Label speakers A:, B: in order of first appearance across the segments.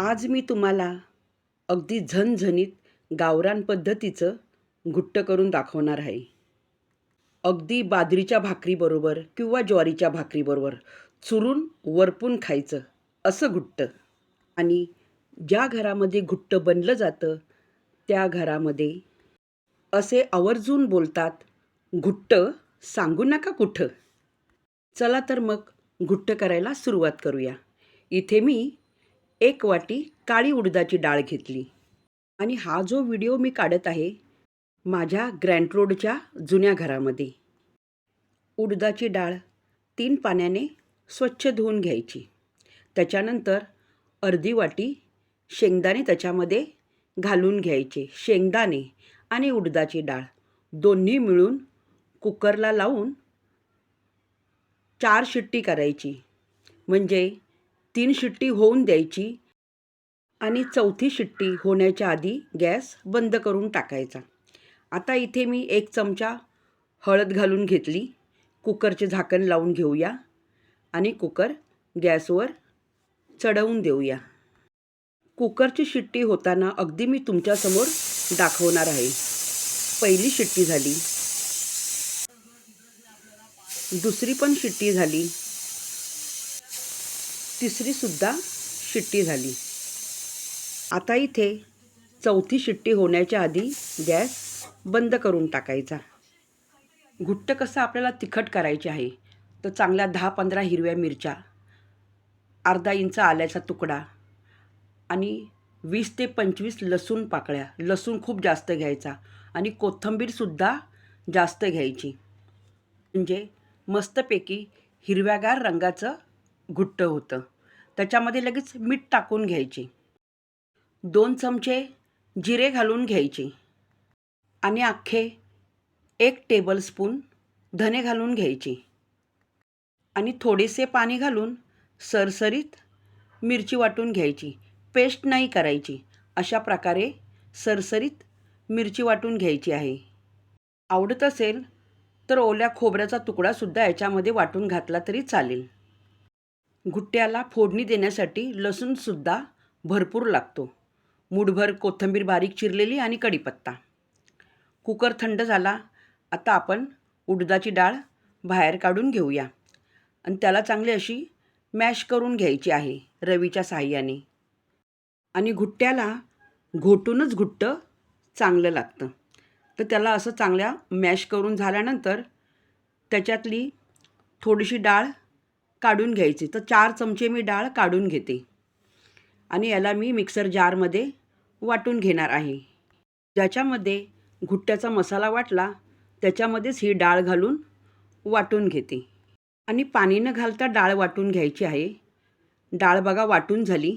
A: आज मी तुम्हाला अगदी झणझणीत गावरान पद्धतीचं घुट्ट करून दाखवणार आहे. अगदी बाजरीच्या भाकरीबरोबर किंवा ज्वारीच्या भाकरीबरोबर चुरून वरपून खायचं असं घुट्ट. आणि ज्या घरामध्ये घुट्ट बनलं जातं त्या घरामध्ये असे आवर्जून बोलतात घुट्ट सांगू नका कुठं? चला तर मग घुट्ट करायला सुरुवात करूया. इथे मी एक वाटी काळी उडदाची डाळ घेतली. आणि हा जो व्हिडिओ मी काढत आहे माझ्या ग्रँट रोडच्या जुन्या घरामध्ये. उडदाची डाळ तीन पाण्याने स्वच्छ धुवून घ्यायची. त्याच्यानंतर अर्धी वाटी शेंगदाणे त्याच्यामध्ये घालून घ्यायचे. शेंगदाणे आणि उडदाची डाळ दोन्ही मिळून कुकरला लावून चार शिट्टी करायची. म्हणजे तीन शिट्टी होऊन द्यायची आणि चौथी शिट्टी होण्याच्या आधी गॅस बंद करून टाकायचा. आता इथे मी एक चमचा हळद घालून घेतली. कुकरचे झाकण लावून घेऊया आणि कुकर गॅसवर चढवून देऊया. कुकरची शिट्टी होताना अगदी मी तुमच्यासमोर दाखवणार आहे. पहिली शिट्टी झाली. दुसरी पण शिट्टी झाली. तिसरीसुद्धा शिट्टी झाली. आता इथे चौथी शिट्टी होण्याच्या आधी गॅस बंद करून टाकायचा. घुट्ट कसं आपल्याला तिखट करायचे आहे तर चांगल्या दहा पंधरा हिरव्या मिरच्या अर्धा इंच आल्याचा तुकडा आणि वीस ते पंचवीस लसूण पाकळ्या. लसूण खूप जास्त घ्यायचा आणि कोथिंबीरसुद्धा जास्त घ्यायची. म्हणजे मस्तपैकी हिरव्यागार रंगाचं घुट्ट होतं. त्याच्यामध्ये लगेच मीठ टाकून घ्यायचे. दोन चमचे जिरे घालून घ्यायचे. आणि अख्खे एक टेबलस्पून धने घालून घ्यायचे. आणि थोडेसे पाणी घालून सरसरीत मिरची वाटून घ्यायची. पेस्ट नाही करायची. अशा प्रकारे सरसरीत मिरची वाटून घ्यायची आहे. आवडत असेल तर ओल्या खोबऱ्याचा तुकडासुद्धा याच्यामध्ये वाटून घातला तरी चालेल. घुट्ट्याला फोडणी देण्यासाठी लसूणसुद्धा भरपूर लागतो. मूठभर कोथिंबीर बारीक चिरलेली आणि कढीपत्ता. कुकर थंड झाला. आता आपण उडदाची डाळ बाहेर काढून घेऊया. आणि त्याला चांगली अशी मॅश करून घ्यायची आहे रवीच्या साह्याने आणि घुट्ट्याला घोटूनच घुट्ट चांगलं लागतं. तर त्याला असं चांगल्या मॅश करून झाल्यानंतर त्याच्यातली थोडीशी डाळ काढून घ्यायची. तर चार चमचे मी डाळ काढून घेते. आणि याला मी मिक्सर जारमध्ये वाटून घेणार आहे. ज्याच्यामध्ये घुट्ट्याचा मसाला वाटला त्याच्यामध्येच ही डाळ घालून वाटून घेते. आणि पाणी न घालता डाळ वाटून घ्यायची आहे. डाळ बघा वाटून झाली.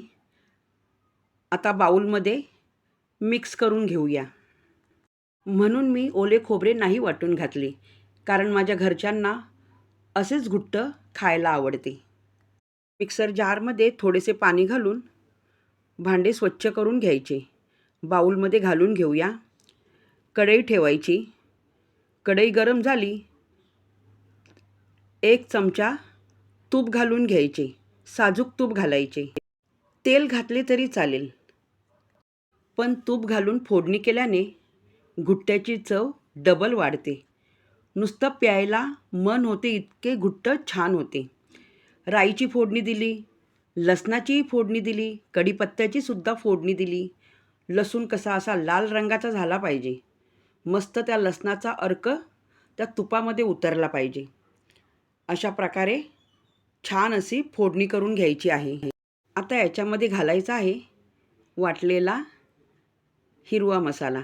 A: आता बाऊलमध्ये मिक्स करून घेऊया. म्हणून मी ओले खोबरे नाही वाटून घातले. कारण माझ्या घरच्यांना असेच घुट्ट खायला आवडते. मिक्सर जारमध्ये थोडेसे पाणी घालून भांडे स्वच्छ करून घ्यायचे. बाऊलमध्ये घालून घेऊया. कढई ठेवायची. कढई गरम झाली. एक चमचा तूप घालून घ्यायचे. साजूक तूप घालायचे. तेल घातले तरी चालेल. पण तूप घालून फोडणी केल्याने घुट्ट्याची चव डबल वाढते. नुसतं प्यायला मन होते इतके घुट्ट छान होते. राईची फोडणी दिली लसणाचीही फोडणी दिली कढीपत्त्याची सुद्धा फोडणी दिली. लसूण कसा असा लाल रंगाचा झाला पाहिजे. मस्त त्या लसणाचा अर्क त्या तुपामध्ये उतरला पाहिजे. अशा प्रकारे छान अशी फोडणी करून घ्यायची आहे. आता याच्यामध्ये घालायचा आहे वाटलेला हिरवा मसाला.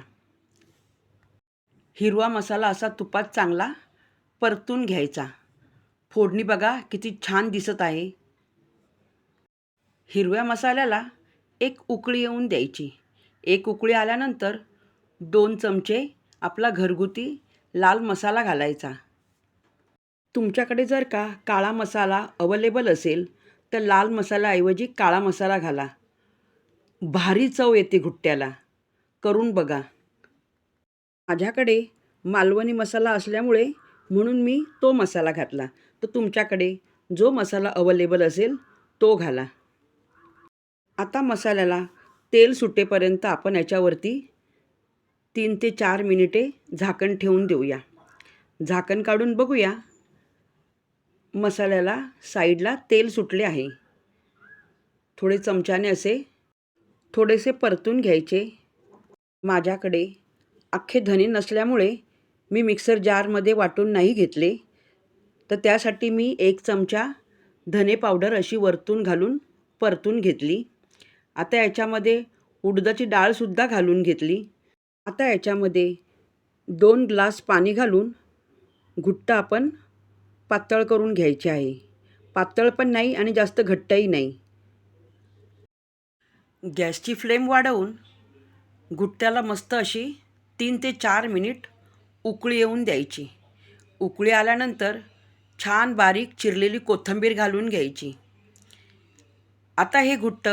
A: हिरवा मसाला असा तुपात चांगला परतून घ्यायचा. फोडणी बघा किती छान दिसत आहे. हिरव्या मसाल्याला एक उकळी येऊन द्यायची. एक उकळी आल्यानंतर दोन चमचे आपला घरगुती लाल मसाला घालायचा. तुमच्याकडे जर का काळा मसाला अवेलेबल असेल तर लाल मसाल्याऐवजी काळा मसाला घाला. भारी चव येते घुट्ट्याला. करून बघा. माझ्याकडे मालवणी मसाला असल्यामुळे म्हणून मी तो मसाला घातला. तर तुमच्याकडे जो मसाला अवेलेबल असेल तो घाला. आता मसाल्याला तेल सुटेपर्यंत आपण याच्यावरती तीन ते चार मिनिटे झाकण ठेवून देऊया. झाकण काढून बघूया. मसाल्याला साईडला तेल सुटले आहे. थोडे चमच्याने असे थोडेसे परतून घ्यायचे. माझ्याकडे अख्खे धने नसल्यामुळे मी मिक्सर जारमध्ये वाटून नाही घेतले. तर त्यासाठी मी एक चमचा धने पावडर अशी वरतून घालून परतून घेतली. आता याच्यामध्ये उडदाची डाळसुद्धा घालून घेतली. आता याच्यामध्ये दोन ग्लास पाणी घालून घुट्ट आपण पातळ करून घ्यायचे आहे. पातळ पण नाही आणि जास्त घट्टही नाही. गॅसची फ्लेम वाढवून गुट्ट्याला मस्त अशी तीन ते चार मिनिट उकळी येऊन द्यायची. उकळी आल्यानंतर छान बारीक चिरलेली कोथिंबीर घालून घ्यायची. आता हे घुट्ट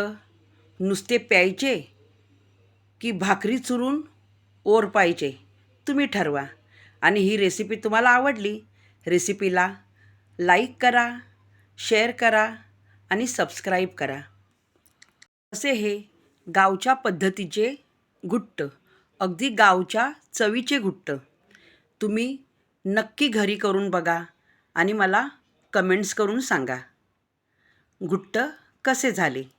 A: नुसते प्यायचे की भाकरी चुरून ओर पाहिजे तुम्ही ठरवा. आणि ही रेसिपी तुम्हाला आवडली रेसिपीला लाईक करा शेअर करा आणि सबस्क्राईब करा. असे हे गावच्या पद्धतीचे घुट्ट. अगदी गावच्या चवीचे घुट्ट. तुम्ही नक्की घरी करून बघा आणि मला कमेंट्स करून सांगा. घुट्ट कसे झाले?